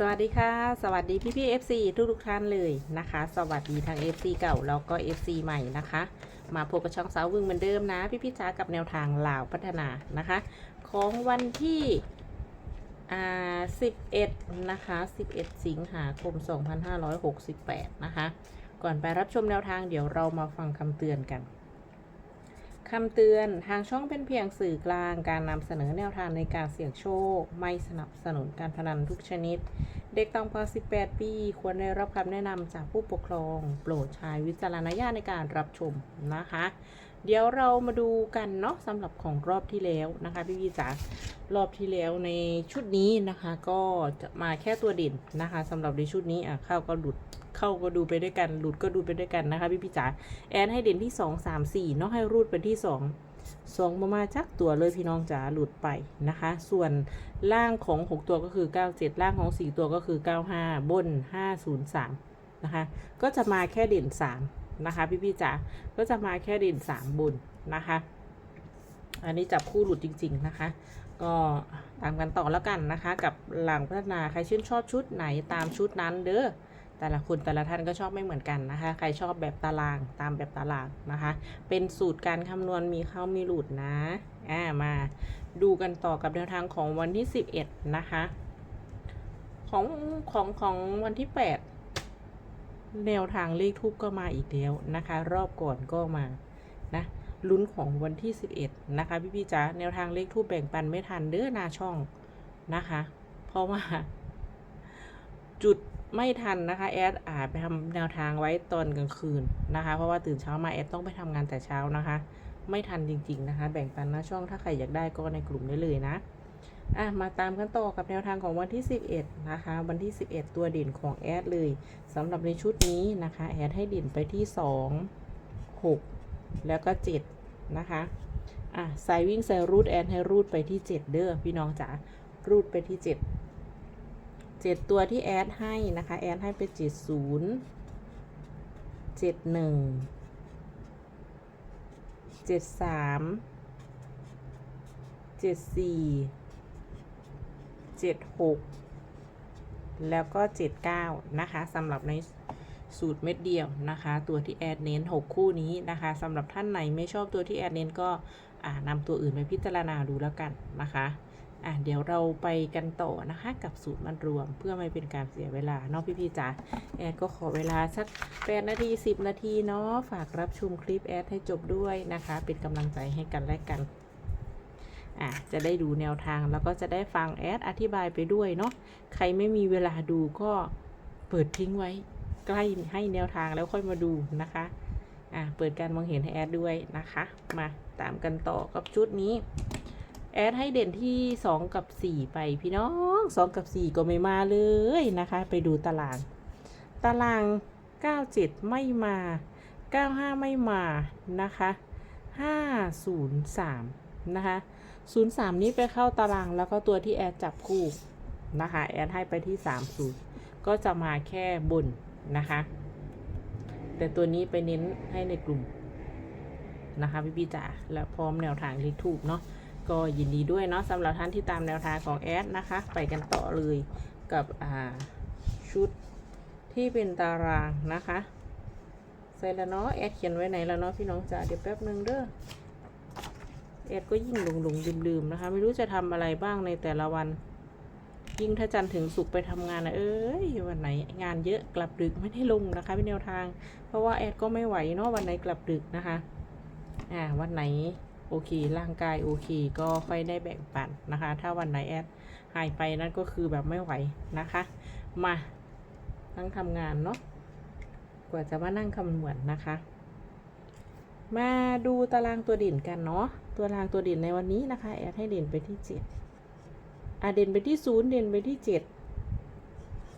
สวัสดีค่ะ สวัสดีพี่พี่ๆ FC ทุกทุกท่านเลยนะคะ สวัสดีทาง FC เก่าแล้วก็ FC ใหม่นะคะ มาพบกับช่องสาววึงเหมือนเดิมนะ พี่พี่จ๋ากับแนวทางลาวพัฒนานะคะ ของวันที่อ่า11นะคะ11สิงหาคม2568นะคะ ก่อนไปรับชมแนวทางเดี๋ยวเรามาฟังคำเตือนกัน คำเตือนทางช่องเป็นเพียงสื่อกลางการนำเสนอแนวทางในการเสี่ยงโชค ไม่สนับสนุนการพนันทุกชนิด เด็กต่ำกว่า 18 ปี ควรได้รับคำแนะนำจากผู้ปกครอง โปรดใช้วิจารณญาณในการรับชมนะคะ เดี๋ยวเรามาดูกันเนาะสำหรับของรอบที่แล้วนะคะพี่พี่จ๋ารอบที่แล้วในชุดนี้นะคะ ก็จะมาแค่ตัวเด่นนะคะสำหรับในชุดนี้อะเข้าก็หลุด เข้าก็ดูไปด้วยกัน หลุดก็ดูไปด้วยกันนะคะพี่พี่จ๋าแอนให้เด่นที่2 3 4เนาะให้รูดเป็นที่2สองมามาจักตัวเลยพี่น้องจ๋าหลุดไปนะคะ ส่วนล่างของ 6 ตัวก็คือ 97 ล่างของ 4 ตัวก็คือ 95 บน 503 นะคะ ก็จะมาแค่เด่น 3 นะคะ พี่พี่จ๋าก็จะมาแค่เด่น 3 บนนะคะ อันนี้จับคู่หลุดจริง ๆ นะคะ ก็ตามกันต่อแล้วกันนะคะ กับหลังพัฒนาใครชื่นชอบชุดไหนตามชุดนั้นเด้อ แต่ละคนแต่ละท่านก็ชอบไม่เหมือนกันนะคะ ใครชอบแบบตารางตามแบบตารางนะคะ เป็นสูตรการคำนวณมีเข้ามีหลุดนะอ่ามาดูกันต่อกับแนวทางของวันที่ 11 นะคะ ของของของวันที่ 8 แนวทางเลขทูบก็มาอีกแล้วนะคะ รอบก่อนก็มานะลุ้นของวันที่ 11 นะคะ พี่พี่ๆจ๋าแนวทางเลขทูบแบ่งปันไม่ทันเด้อหนาช่องนะคะ เพราะว่าจุด ไม่ทันนะคะแอดอาจไปทำแนวทางไว้ตอนกลางคืนนะคะ เพราะว่าตื่นเช้ามาแอดต้องไปทำงานแต่เช้านะคะ ไม่ทันจริง ๆนะคะ แบ่งปันหน้าช่องถ้าใครอยากได้ก็ในกลุ่มได้เลยนะอะมาตามกันต่อกับแนวทางของวันที่ 11 นะคะ วันที่ 11 ตัวเด่นของแอดเลยสำหรับในชุดนี้นะคะแอดให้เด่นไปที่ 2 6 แล้วก็ 7 นะคะอะสายวิ่งสายรูดแอดให้รูดไปที่ 7 เด้อพี่น้องจ๋ารูดไปที่ 7 เจ็ดตัวที่แอดให้นะคะ แอดให้ไปเจ็ดศูนย์เจ็ดหนึ่งเจ็ดสามเจ็ดสี่เจ็ดหกแล้วก็เจ็ดเก้านะคะสำหรับในสูตรเม็ดเดียวนะคะ ตัวที่แอดเน้นหกคู่นี้นะคะสำหรับท่านไหนไม่ชอบตัวที่แอดเน้นก็อ่านำตัวอื่นไปพิจารณาดูแล้วกันนะคะ อะเดี๋ยวเราไปกันต่อนะคะกับสูตรมันรวมเพื่อไม่เป็นการเสียเวลาเนาะพี่ๆจ๋าแอดก็ขอเวลาสัก8นาที10 นาทีเนาะฝากรับชมคลิปแอดให้จบด้วยนะคะ เป็นกำลังใจให้กันและกันอะจะได้ดูแนวทางแล้วก็จะได้ฟังแอดอธิบายไปด้วยเนาะใครไม่มีเวลาดูก็เปิดทิ้งไว้ ใกล้ให้แนวทางแล้วค่อยมาดูนะคะอะเปิดการมองเห็นให้แอดด้วยนะคะ มาตามกันต่อกับชุดนี้ แอดให้เด่นที่ 2 กับ 4 ไปพี่น้อง 2 กับ 4 ก็ไม่มาเลยนะคะ ไปดูตาราง ตาราง 97 ไม่มา 95 ไม่มานะคะ503 นะคะ 03 นี้ไปเข้าตารางแล้วก็ตัวที่แอดจับคู่นะคะ แอดให้ไปที่ 30 ก็จะมาแค่บนนะคะ แต่ตัวนี้ไปเน้นให้ในกลุ่มนะคะพี่พี่จ๋าและพร้อมแนวทางเลขถูกเนาะ ก็ยินดีด้วยเนาะสำหรับท่านที่ตามแนวทางของแอดนะคะ ไปกันต่อเลยกับอ่าชุดที่เป็นตารางนะคะใส่แล้วเนาะแอดเขียนไว้ไหนแล้วเนาะพี่น้องจ๋าเดี๋ยวแป๊บหนึ่งเด้อแอดก็ยิ่งหลงหลงลืมลืมๆนะคะ ไม่รู้จะทำอะไรบ้างในแต่ละวัน ยิ่งถ้าจันถึงสุกไปทำงานนะเอ้ยวันไหนงานเยอะกลับดึกไม่ได้ลงนะคะเป็นแนวทาง เพราะว่าแอดก็ไม่ไหวเนาะวันไหนกลับดึกนะคะอ่าวันไหน โอเค ร่างกายโอเค ก็ค่อยได้แบ่งปันนะคะ ถ้าวันไหนแอดหายไปนั่นก็คือแบบไม่ไหวนะคะ มานั่งทำงานเนาะกว่าจะมานั่งคำนวณนะคะ มาดูตารางตัวเด่นกันเนาะตัวตารางตัวเด่นในวันนี้นะคะแอดให้เด่นไปที่เจ็ดอะเด่นไปที่ศูนย์เด่นไปที่เจ็ด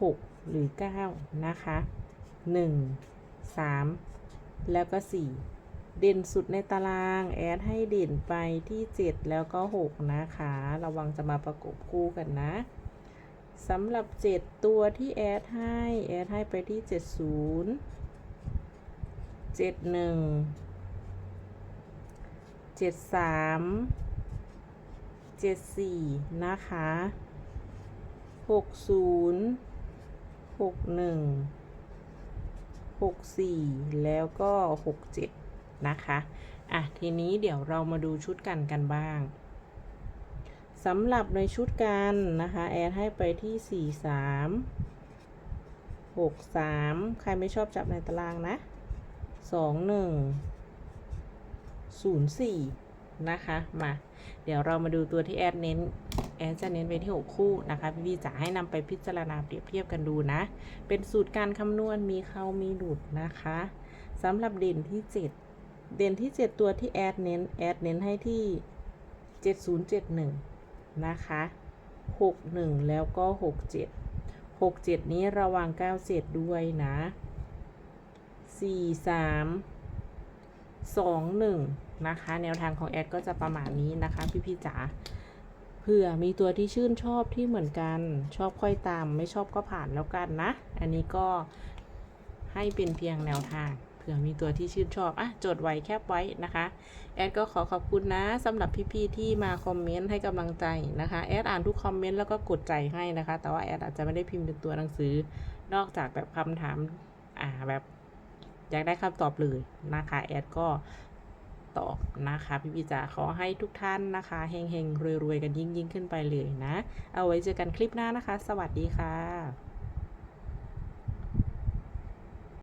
หกหรือเก้านะคะหนึ่งสามแล้วก็สี่ เด่นสุดในตาราง แอดให้เด่นไปที่ 7 แล้วก็ 6 นะคะ ระวังจะมาประกบคู่กันนะสำหรับ 7 ตัวที่แอดให้ แอดให้ไปที่ 70 71 73 74 นะคะหกศูนย์หกหนึ่งหกสี่แล้วก็หกเจ็ด นะคะอะทีนี้เดี๋ยวเรามาดูชุดกันกันบ้างสำหรับในชุดกันนะคะแอดให้ไปที่สี่สามหกสามใครไม่ชอบจับในตารางนะสองหนึ่งศูนย์สี่นะคะ มา เดี๋ยวเรามาดูตัวที่แอดเน้น แอดจะเน้นไปที่ 6 คู่นะคะพี่พี่ๆจะให้นำไปพิจารณาเปรียบเทียบกันดูนะ เป็นสูตรการคำนวณมีเข้ามีหลุดนะคะสำหรับเด่นที่ 7 เด่นที่ 7 ตัวที่แอดเน้นแอดเน้นให้ที่ 7071 นะคะ 61 แล้วก็ 67 67 นี้ระวัง 97 ด้วยนะ 43สองหนึ่งนะคะ แนวทางของแอดก็จะประมาณนี้นะคะ พี่พี่จ๋าเผื่อมีตัวที่ชื่นชอบที่เหมือนกัน ชอบค่อยตาม ไม่ชอบก็ผ่านแล้วกันนะ อันนี้ก็ให้เป็นเพียงแนวทาง ผื่อมีตัวที่ชื่นชอบ อะ จดไว้แคบไว้นะคะ แอดก็ขอขอบคุณนะสำหรับพี่ๆที่มาคอมเมนต์ให้กำลังใจนะคะ แอดอ่านทุกคอมเมนต์แล้วก็กดใจให้นะคะ แต่ว่าแอดอาจจะไม่ได้พิมพ์เป็นตัวหนังสือ นอกจากแบบคำถาม อ่าแบบอยากได้คำตอบเลยนะคะ แอดก็ตอบนะคะพี่พี่จ๋าขอให้ทุกท่านนะคะเฮงๆรวยๆกันยิ่งๆ ขึ้นไปเลยนะ เอาไว้เจอกันคลิปหน้านะคะ สวัสดีค่ะ